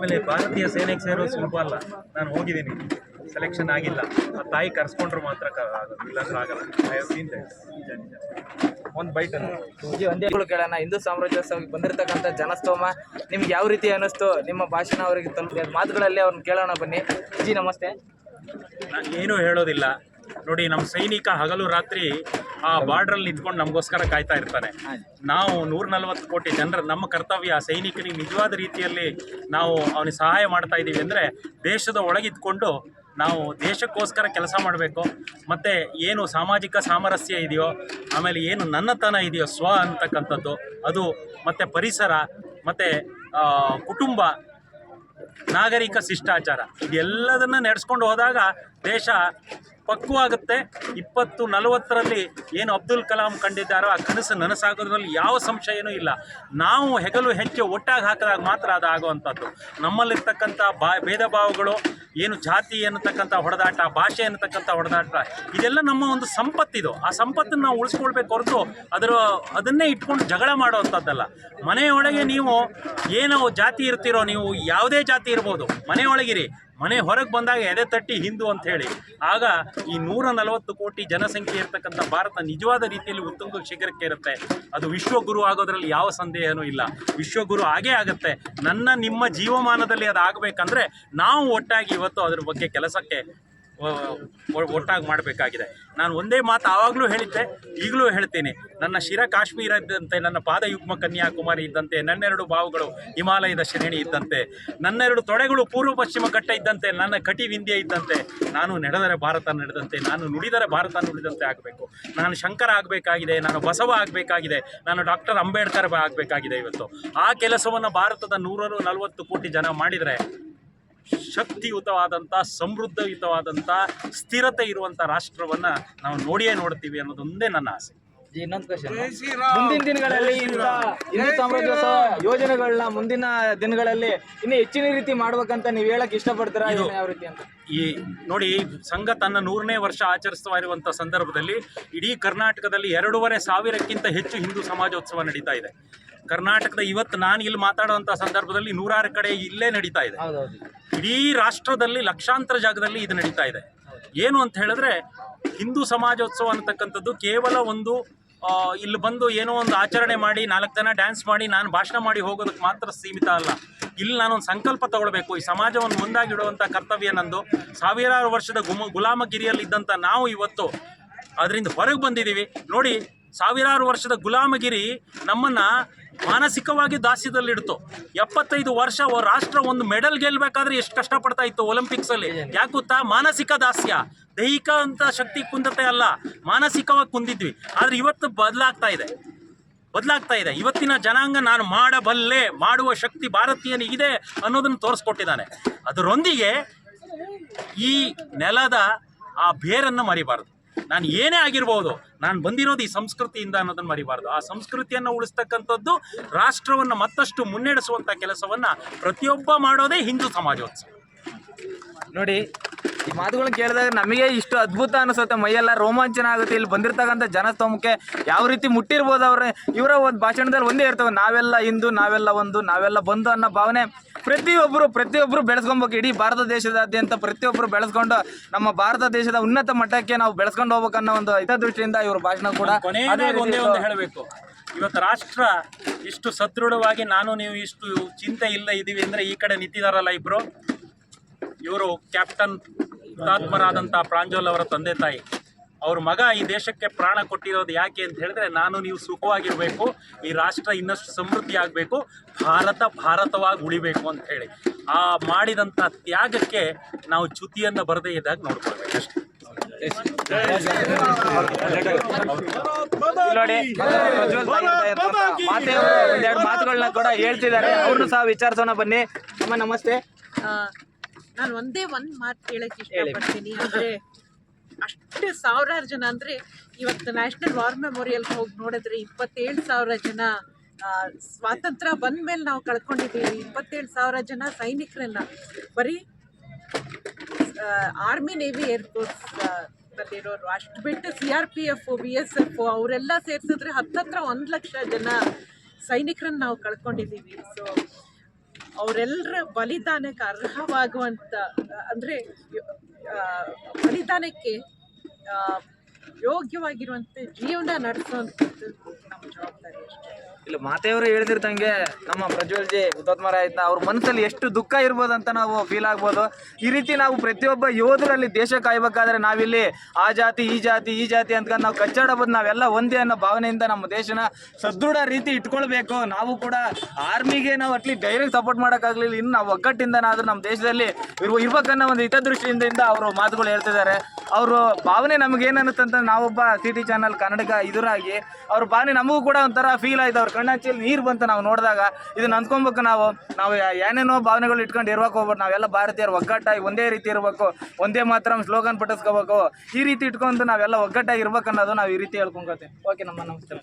ಆಮೇಲೆ ಭಾರತೀಯ ಸೇನೆಗೆ ಸೇರೋದು ಸುಲಭ ಅಲ್ಲ. ನಾನು ಹೋಗಿದ್ದೀನಿ. ಸೆಲೆಕ್ಷನ್ ಆಗಿಲ್ಲ. ಆ ತಾಯಿ ಕರ್ಸ್ಕೊಂಡ್ರು ಮಾತ್ರ ಇಲ್ಲಾಂದ್ರೆ ಆಗಲ್ಲ. ಐ ಹ್ಯಾವ್ ಸೀನ್ ದಟ್ ಒಂದು ಬೈಟ್ ಒಂದೇ ಕೇಳೋಣ ಹಿಂದೂ ಸಾಮ್ರಾಜ್ಯೋತ್ಸವಕ್ಕೆ ಬಂದಿರತಕ್ಕಂಥ ಜನಸ್ತೋಮ ನಿಮ್ಗೆ ಯಾವ ರೀತಿ ಅನ್ನಿಸ್ತು? ನಿಮ್ಮ ಭಾಷಣ ಅವರಿಗೆ ತಲುಪಿದ ಮಾತುಗಳಲ್ಲಿ ಅವ್ರನ್ನ ಕೇಳೋಣ ಬನ್ನಿ. ಜಿ ನಮಸ್ತೆ. ನಾನು ಏನೂ ಹೇಳೋದಿಲ್ಲ. ನೋಡಿ ನಮ್ಮ ಸೈನಿಕ ಹಗಲು ರಾತ್ರಿ ಆ ಬಾರ್ಡ್ರಲ್ಲಿ ನಿಂತ್ಕೊಂಡು ನಮಗೋಸ್ಕರ ಕಾಯ್ತಾ ಇರ್ತಾನೆ. ನಾವು ನೂರ ನಲವತ್ತು ಕೋಟಿ ಜನರ ನಮ್ಮ ಕರ್ತವ್ಯ ಸೈನಿಕರಿಗೆ ನಿಜವಾದ ರೀತಿಯಲ್ಲಿ ನಾವು ಅವನಿಗೆ ಸಹಾಯ ಮಾಡ್ತಾ ಇದ್ದೀವಿ ಅಂದರೆ ದೇಶದ ಒಳಗಿದ್ಕೊಂಡು ನಾವು ದೇಶಕ್ಕೋಸ್ಕರ ಕೆಲಸ ಮಾಡಬೇಕು. ಮತ್ತು ಏನು ಸಾಮಾಜಿಕ ಸಾಮರಸ್ಯ ಇದೆಯೋ ಆಮೇಲೆ ಏನು ನನ್ನತನ ಇದೆಯೋ ಸ್ವ ಅಂತಕ್ಕಂಥದ್ದು ಅದು ಮತ್ತು ಪರಿಸರ ಮತ್ತು ಕುಟುಂಬ ನಾಗರಿಕ ಶಿಷ್ಟಾಚಾರ ಇದೆಲ್ಲದನ್ನ ನಡೆಸ್ಕೊಂಡು ಹೋದಾಗ ದೇಶ ಪಕ್ವಾಗುತ್ತೆ. ಇಪ್ಪತ್ತು ನಲವತ್ತರಲ್ಲಿ ಏನು ಅಬ್ದುಲ್ ಕಲಾಂ ಕಂಡಿದ್ದಾರೋ ಆ ಕನಸು ನನಸಾಗೋದ್ರಲ್ಲಿ ಯಾವ ಸಂಶಯನೂ ಇಲ್ಲ. ನಾವು ಹೆಗಲು ಹೆಜ್ಜೆ ಒಟ್ಟಾಗಿ ಹಾಕಿದಾಗ ಮಾತ್ರ ಅದು ಆಗುವಂಥದ್ದು. ನಮ್ಮಲ್ಲಿರ್ತಕ್ಕಂಥ ಬಾ ಭೇದ ಭಾವಗಳು ಏನು ಜಾತಿ ಅನ್ನತಕ್ಕಂಥ ಹೊಡೆದಾಟ, ಭಾಷೆ ಅನ್ನತಕ್ಕಂಥ ಹೊಡೆದಾಟ, ಇದೆಲ್ಲ ನಮ್ಮ ಒಂದು ಸಂಪತ್ತಿದು. ಆ ಸಂಪತ್ತನ್ನು ನಾವು ಉಳಿಸ್ಕೊಳ್ಬೇಕು ಹೊರತು ಅದರ, ಅದನ್ನೇ ಇಟ್ಕೊಂಡು ಜಗಳ ಮಾಡುವಂಥದ್ದಲ್ಲ. ಮನೆಯೊಳಗೆ ನೀವು ಏನೋ ಜಾತಿ ಇರ್ತೀರೋ ನೀವು ಯಾವುದೇ ಜಾತಿ ಇರ್ಬೋದು. ಮನೆಯೊಳಗಿರಿ. ಮನೆ ಹೊರಗೆ ಬಂದಾಗ ಎದೆ ತಟ್ಟಿ ಹಿಂದೂ ಅಂತ ಹೇಳಿ. ಆಗ ಈ ನೂರ ನಲವತ್ತು ಕೋಟಿ ಜನಸಂಖ್ಯೆ ಇರತಕ್ಕಂಥ ಭಾರತ ನಿಜವಾದ ರೀತಿಯಲ್ಲಿ ಉತ್ತುಂಗ ಶಿಖರಕ್ಕೆ ಇರುತ್ತೆ ಅದು ವಿಶ್ವಗುರು ಆಗೋದ್ರಲ್ಲಿ ಯಾವ ಸಂದೇಹನೂ ಇಲ್ಲ. ವಿಶ್ವಗುರು ಆಗೇ ಆಗುತ್ತೆ. ನನ್ನ ನಿಮ್ಮ ಜೀವಮಾನದಲ್ಲಿ ಅದು ಆಗಬೇಕಂದ್ರೆ ನಾವು ಒಟ್ಟಾಗಿ ಇವತ್ತು ಅದ್ರ ಬಗ್ಗೆ ಕೆಲಸಕ್ಕೆ ಒಟ್ಟಾಗಿ ಮಾಡಬೇಕಾಗಿದೆ. ನಾನು ಒಂದೇ ಮಾತು ಆವಾಗಲೂ ಹೇಳಿದ್ದೆ, ಈಗಲೂ ಹೇಳ್ತೀನಿ. ನನ್ನ ಶಿರ ಕಾಶ್ಮೀರ ಇದ್ದಂತೆ, ನನ್ನ ಪಾದ ಯುಗ್ಮ ಕನ್ಯಾಕುಮಾರಿ ಇದ್ದಂತೆ, ನನ್ನೆರಡು ಬಾವುಗಳು ಹಿಮಾಲಯದ ಶ್ರೇಣಿ ಇದ್ದಂತೆ, ನನ್ನೆರಡು ತೊಡೆಗಳು ಪೂರ್ವ ಪಶ್ಚಿಮ ಘಟ್ಟ ಇದ್ದಂತೆ, ನನ್ನ ಕಟಿ ವಿಂದ್ಯ ಇದ್ದಂತೆ, ನಾನು ನಡೆದರೆ ಭಾರತ ನಡೆದಂತೆ, ನಾನು ನುಡಿದರೆ ಭಾರತ ನುಡಿದಂತೆ ಆಗಬೇಕು. ನಾನು ಶಂಕರ ಆಗಬೇಕಾಗಿದೆ, ನಾನು ಬಸವ ಆಗಬೇಕಾಗಿದೆ, ನಾನು ಡಾಕ್ಟರ್ ಅಂಬೇಡ್ಕರ್ ಆಗಬೇಕಾಗಿದೆ ಇವತ್ತು. ಆ ಕೆಲಸವನ್ನು ಭಾರತದ ನೂರರು ನಲವತ್ತು ಕೋಟಿ ಜನ ಮಾಡಿದರೆ ಶಕ್ತಿಯುತವಾದಂಥ ಸಮೃದ್ಧಯುತವಾದಂಥ ಸ್ಥಿರತೆ ಇರುವಂಥ ರಾಷ್ಟ್ರವನ್ನು ನಾವು ನೋಡಿಯೇ ನೋಡ್ತೀವಿ ಅನ್ನೋದೊಂದೇ ನನ್ನ ಆಸೆ. ಜಿ ಇನ್ನೊಂದು ಕ್ವಶನ್ ಮುಂದಿನ ದಿನಗಳಲ್ಲಿ ಹಿಂದೂ ಸಾಮ್ರಾಜ್ಯೋತ್ಸವ ಯೋಜನೆಗಳನ್ನ ಮುಂದಿನ ದಿನಗಳಲ್ಲಿ ಇನ್ನು ಹೆಚ್ಚಿನ ರೀತಿ ಮಾಡ್ಬೇಕಂತ ನೀವು ಹೇಳಕ್ ಇಷ್ಟಪಡ್ತೀರಾ ಯಾವ ರೀತಿ ಅಂತ? ಈ ನೋಡಿ ಸಂಘ ತನ್ನ ನೂರನೇ ವರ್ಷ ಆಚರಿಸ್ತಾ ಇರುವಂಥ ಸಂದರ್ಭದಲ್ಲಿ ಇಡೀ ಕರ್ನಾಟಕದಲ್ಲಿ ಎರಡೂವರೆ ಸಾವಿರಕ್ಕಿಂತ ಹೆಚ್ಚು ಹಿಂದೂ ಸಮಾಜೋತ್ಸವ ನಡೀತಾ ಇದೆ. ಕರ್ನಾಟಕದ ಇವತ್ತು ನಾನು ಇಲ್ಲಿ ಮಾತಾಡುವಂಥ ಸಂದರ್ಭದಲ್ಲಿ ನೂರಾರು ಕಡೆ ಇಲ್ಲೇ ನಡೀತಾ ಇದೆ. ಇಡೀ ರಾಷ್ಟ್ರದಲ್ಲಿ ಲಕ್ಷಾಂತರ ಜಾಗದಲ್ಲಿ ಇದು ನಡೀತಾ ಇದೆ. ಏನು ಅಂತ ಹೇಳಿದ್ರೆ ಹಿಂದೂ ಸಮಾಜೋತ್ಸವ ಅನ್ನತಕ್ಕಂಥದ್ದು ಕೇವಲ ಒಂದು ಇಲ್ಲಿ ಬಂದು ಏನೋ ಒಂದು ಆಚರಣೆ ಮಾಡಿ ನಾಲ್ಕು ಜನ ಡ್ಯಾನ್ಸ್ ಮಾಡಿ ನಾನು ಭಾಷಣ ಮಾಡಿ ಹೋಗೋದಕ್ಕೆ ಮಾತ್ರ ಸೀಮಿತ ಅಲ್ಲ. ಇಲ್ಲಿ ನಾನೊಂದು ಸಂಕಲ್ಪ ತಗೊಳ್ಬೇಕು. ಈ ಸಮಾಜವನ್ನು ಮುಂದಾಗಿಡುವಂಥ ಕರ್ತವ್ಯ ನಂದು. ಸಾವಿರಾರು ವರ್ಷದ ಗುಮ ಗುಲಾಮಗಿರಿಯಲ್ಲಿ ಇದ್ದಂಥ ನಾವು ಇವತ್ತು ಅದರಿಂದ ಹೊರಗೆ ಬಂದಿದ್ದೀವಿ. ನೋಡಿ ಸಾವಿರಾರು ವರ್ಷದ ಗುಲಾಮಗಿರಿ ನಮ್ಮನ್ನ ಮಾನಸಿಕವಾಗಿ ದಾಸ್ಯದಲ್ಲಿಡ್ತು. ಎಪ್ಪತ್ತೈದು ವರ್ಷ ರಾಷ್ಟ್ರ ಒಂದು ಮೆಡಲ್ ಗೆಲ್ಬೇಕಾದ್ರೆ ಎಷ್ಟು ಕಷ್ಟಪಡ್ತಾ ಇತ್ತು ಒಲಿಂಪಿಕ್ಸ್ ಅಲ್ಲಿ. ಮಾನಸಿಕ ದಾಸ್ಯ. ದೈಹಿಕ ಅಂತ ಶಕ್ತಿ ಕುಂದತೆ ಅಲ್ಲ, ಮಾನಸಿಕವಾಗಿ ಕುಂದಿದ್ವಿ. ಆದ್ರೆ ಇವತ್ತು ಬದಲಾಗ್ತಾ ಇದೆ. ಬದಲಾಗ್ತಾ ಇದೆ. ಇವತ್ತಿನ ಜನಾಂಗ ನಾನು ಮಾಡಬಲ್ಲೆ, ಮಾಡುವ ಶಕ್ತಿ ಭಾರತೀಯನಿಗಿದೆ ಅನ್ನೋದನ್ನು ತೋರಿಸ್ಕೊಟ್ಟಿದ್ದಾನೆ. ಅದರೊಂದಿಗೆ ಈ ನೆಲದ ಆ ಬೇರನ್ನು ಮರಿಬಾರದು. ನಾನು ಏನೇ ಆಗಿರ್ಬೋದು ನಾನು ಬಂದಿರೋದು ಈ ಸಂಸ್ಕೃತಿಯಿಂದ ಅನ್ನೋದನ್ನು ಮರಿಬಾರ್ದು. ಆ ಸಂಸ್ಕೃತಿಯನ್ನು ಉಳಿಸ್ತಕ್ಕಂಥದ್ದು ರಾಷ್ಟ್ರವನ್ನು ಮತ್ತಷ್ಟು ಮುನ್ನಡೆಸುವಂಥ ಕೆಲಸವನ್ನು ಪ್ರತಿಯೊಬ್ಬ ಮಾಡೋದೇ ಹಿಂದೂ ಸಮಾಜೋತ್ಸವ. ನೋಡಿ ಈ ಮಾತುಗಳನ್ನ ಕೇಳಿದಾಗ ನಮಗೆ ಇಷ್ಟು ಅದ್ಭುತ ಅನಿಸುತ್ತೆ. ಮೈಯೆಲ್ಲ ರೋಮಾಂಚನ ಆಗುತ್ತೆ ಇಲ್ಲಿ ಬಂದಿರತಕ್ಕಂಥ ಜನಸ್ತೋಮಕ್ಕೆ ಯಾವ ರೀತಿ ಮುಟ್ಟಿರ್ಬೋದು ಅವ್ರೆ? ಇವರ ಒಂದು ಭಾಷಣದಲ್ಲಿ ಒಂದೇ ಇರ್ತವೆ. ನಾವೆಲ್ಲ ಹಿಂದೂ ನಾವೆಲ್ಲ ಒಂದು ನಾವೆಲ್ಲ ಬಂದು ಅನ್ನೋ ಭಾವನೆ ಪ್ರತಿಯೊಬ್ಬರು ಪ್ರತಿಯೊಬ್ಬರು ಬೆಳೆಸ್ಕೊಬೇಕು ಇಡೀ ಭಾರತ ದೇಶದಾದ್ಯಂತ ಪ್ರತಿಯೊಬ್ಬರು ಬೆಳೆಸ್ಕೊಂಡು ನಮ್ಮ ಭಾರತ ದೇಶದ ಉನ್ನತ ಮಟ್ಟಕ್ಕೆ ನಾವು ಬೆಳೆಸ್ಕೊಂಡು ಹೋಗ್ಬೇಕನ್ನೋ ಒಂದು ಹಿತದೃಷ್ಟಿಯಿಂದ ಇವ್ರ ಭಾಷಣ ಕೂಡ ಒಂದೇ ಒಂದು ಹೇಳಬೇಕು. ಇವತ್ತು ರಾಷ್ಟ್ರ ಇಷ್ಟು ಸದೃಢವಾಗಿ ನಾನು ನೀವು ಇಷ್ಟು ಚಿಂತೆ ಇಲ್ಲ ಇದೀವಿ ಅಂದರೆ ಈ ಕಡೆ ನಿಂತಿದಾರಲ್ಲ ಇಬ್ರು. ಇವರು ಕ್ಯಾಪ್ಟನ್ ಹುತಾತ್ಮರಾದಂಥ ಪ್ರಾಂಜೋಲ್ ಅವರ ತಂದೆ ತಾಯಿ. ಅವ್ರ ಮಗ ಈ ದೇಶಕ್ಕೆ ಪ್ರಾಣ ಕೊಟ್ಟಿರೋದು ಯಾಕೆ ಅಂತ ಹೇಳಿದ್ರೆ ನಾನು ನೀವು ಸುಖವಾಗಿರಬೇಕು ಈ ರಾಷ್ಟ್ರ ಇನ್ನಷ್ಟು ಸಮೃದ್ಧಿ ಆಗಬೇಕು ಭಾರತ ಭಾರತವಾಗಿ ಉಳಿಬೇಕು ಅಂತ ಹೇಳಿ. ಆ ಮಾಡಿದಂಥ ತ್ಯಾಗಕ್ಕೆ ನಾವು ಚ್ಯುತಿಯನ್ನು ಬರದೇ ಇದ್ದಾಗ ನೋಡ್ಕೊಳ್ಬೇಕು. ಅಷ್ಟೇ. ನೋಡಿ ಮಾತುಗಳನ್ನ ಕೂಡ ಹೇಳ್ತಿದ್ದಾರೆ. ಅವ್ರನ್ನೂ ಸಹ ವಿಚಾರಿಸೋಣ ಬನ್ನಿ. ಅಮ್ಮ ನಮಸ್ತೆ. ನಾನು ಒಂದೇ ಒಂದ್ ಮಾತು ಹೇಳಕ್ ಇಷ್ಟಪಡ್ತೀನಿ. ಅಂದ್ರೆ ಅಷ್ಟು ಸಾವಿರಾರು ಜನ ಅಂದ್ರೆ ಇವತ್ತು ನ್ಯಾಷನಲ್ ವಾರ್ ಮೆಮೋರಿಯಲ್ ಹೋಗಿ ನೋಡಿದ್ರೆ ಇಪ್ಪತ್ತೇಳು ಸಾವಿರ ಜನ ಸ್ವಾತಂತ್ರ್ಯ ಬಂದ ಮೇಲೆ ನಾವು ಕಳ್ಕೊಂಡಿದ್ದೀವಿ. ಇಪ್ಪತ್ತೇಳು ಸಾವಿರ ಜನ ಸೈನಿಕರನ್ನ. ಬರೀ ಆರ್ಮಿ ನೇವಿ ಏರ್ಫೋರ್ಸ್ ಬಂದಿರೋರು ಅಷ್ಟು ಬಿಟ್ಟು C R P F B S F ಅವರೆಲ್ಲ ಸೇರಿಸಿದ್ರೆ ಹತ್ತತ್ರ ಒಂದು ಲಕ್ಷ ಜನ ಸೈನಿಕರನ್ನ ನಾವು ಕಳ್ಕೊಂಡಿದ್ದೀವಿ. ಸೊ ಅವರೆಲ್ಲರ ಬಲಿದಾನಕ್ಕೆ ಅರ್ಹವಾಗುವಂಥ ಅಂದರೆ ಬಲಿದಾನಕ್ಕೆ ಯೋಗ್ಯವಾಗಿರುವಂಥ ಜೀವನ ನಡೆಸುವಂಥದ್ದು ಇಲ್ಲ, ಮಾತೆಯವರು ಹೇಳ್ದಿರ್ತಂಗೆ ನಮ್ಮ ಪ್ರಜ್ವಲ್ ಜಿ ಹುತಾತ್ಮರ ಆಯ್ತಾ ಅವ್ರ ಮನಸ್ಸಲ್ಲಿ ಎಷ್ಟು ದುಃಖ ಇರ್ಬೋದು ಅಂತ ನಾವು ಫೀಲ್ ಆಗ್ಬೋದು. ಈ ರೀತಿ ನಾವು ಪ್ರತಿಯೊಬ್ಬ ಯೋಧರಲ್ಲಿ ದೇಶ ಕಾಯ್ಬೇಕಾದ್ರೆ ನಾವಿಲ್ಲಿ ಆ ಜಾತಿ, ಈ ಜಾತಿ ಈ ಜಾತಿ ಅಂದ್ಕೊಂಡು ನಾವು ಕಚ್ಚಾಡಬೋದು. ನಾವೆಲ್ಲ ಒಂದೇ ಅನ್ನೋ ಭಾವನೆಯಿಂದ ನಮ್ಮ ದೇಶನ ಸದೃಢ ರೀತಿ ಇಟ್ಕೊಳ್ಬೇಕು. ನಾವು ಕೂಡ ಆರ್ಮಿಗೆ ನಾವು ಅಟ್ಲಿ ಡೈರೆಕ್ಟ್ ಸಪೋರ್ಟ್ ಮಾಡೋಕ್ಕಾಗಲಿಲ್ಲ. ಇನ್ನು ನಾವು ಒಗ್ಗಟ್ಟಿಂದನಾದರೂ ನಮ್ಮ ದೇಶದಲ್ಲಿ ಇರುವ ಇರ್ಬೇಕನ್ನೋ ಒಂದು ಹಿತದೃಷ್ಟಿಯಿಂದ ಅವರು ಮಾತುಗಳು ಹೇಳ್ತಿದ್ದಾರೆ. ಅವರು ಭಾವನೆ ನಮ್ಗೆ ಏನನ್ನುತ್ತಂತ ನಾವೊಬ್ಬ ಸಿ ಟಿ ಚಾನಲ್ ಕನ್ನಡಕ ಇದರಾಗಿ ಅವ್ರ ಭಾವನೆ ನಮಗೂ ಕೂಡ ಒಂಥರ ಫೀಲ್ ಆಯ್ತು. ಅವ್ರ ಕಣ್ಣಾಚಲ್ಲಿ ನೀರು ಬಂತು ನಾವು ನೋಡಿದಾಗ. ಇದನ್ನ ಅಂದ್ಕೊಬೇಕು ನಾವು. ನಾವು ಏನೇನೋ ಭಾವನೆಗಳು ಇಟ್ಕೊಂಡು ಇರ್ಬೇಕು ಹೋಗ್ಬೋದು ನಾವೆಲ್ಲ ಭಾರತೀಯರು, ಒಗ್ಗಟ್ಟಾಗಿ ಒಂದೇ ರೀತಿ ಇರಬೇಕು. ಒಂದೇ ಮಾತ್ರ ಸ್ಲೋಗನ್ ಪಟ್ಟಿಸ್ಕೋಬೇಕು ಈ ರೀತಿ ಇಟ್ಕೊಂಡು ನಾವೆಲ್ಲ ಒಗ್ಗಟ್ಟಾಗಿ ಇರ್ಬೇಕು ಅನ್ನೋದು ನಾವು ಈ ರೀತಿ ಹೇಳ್ಕೊಂಡ್ಕೋತೀವಿ ಓಕೆ ನಮ್ಮ ನಮಸ್ತೆ.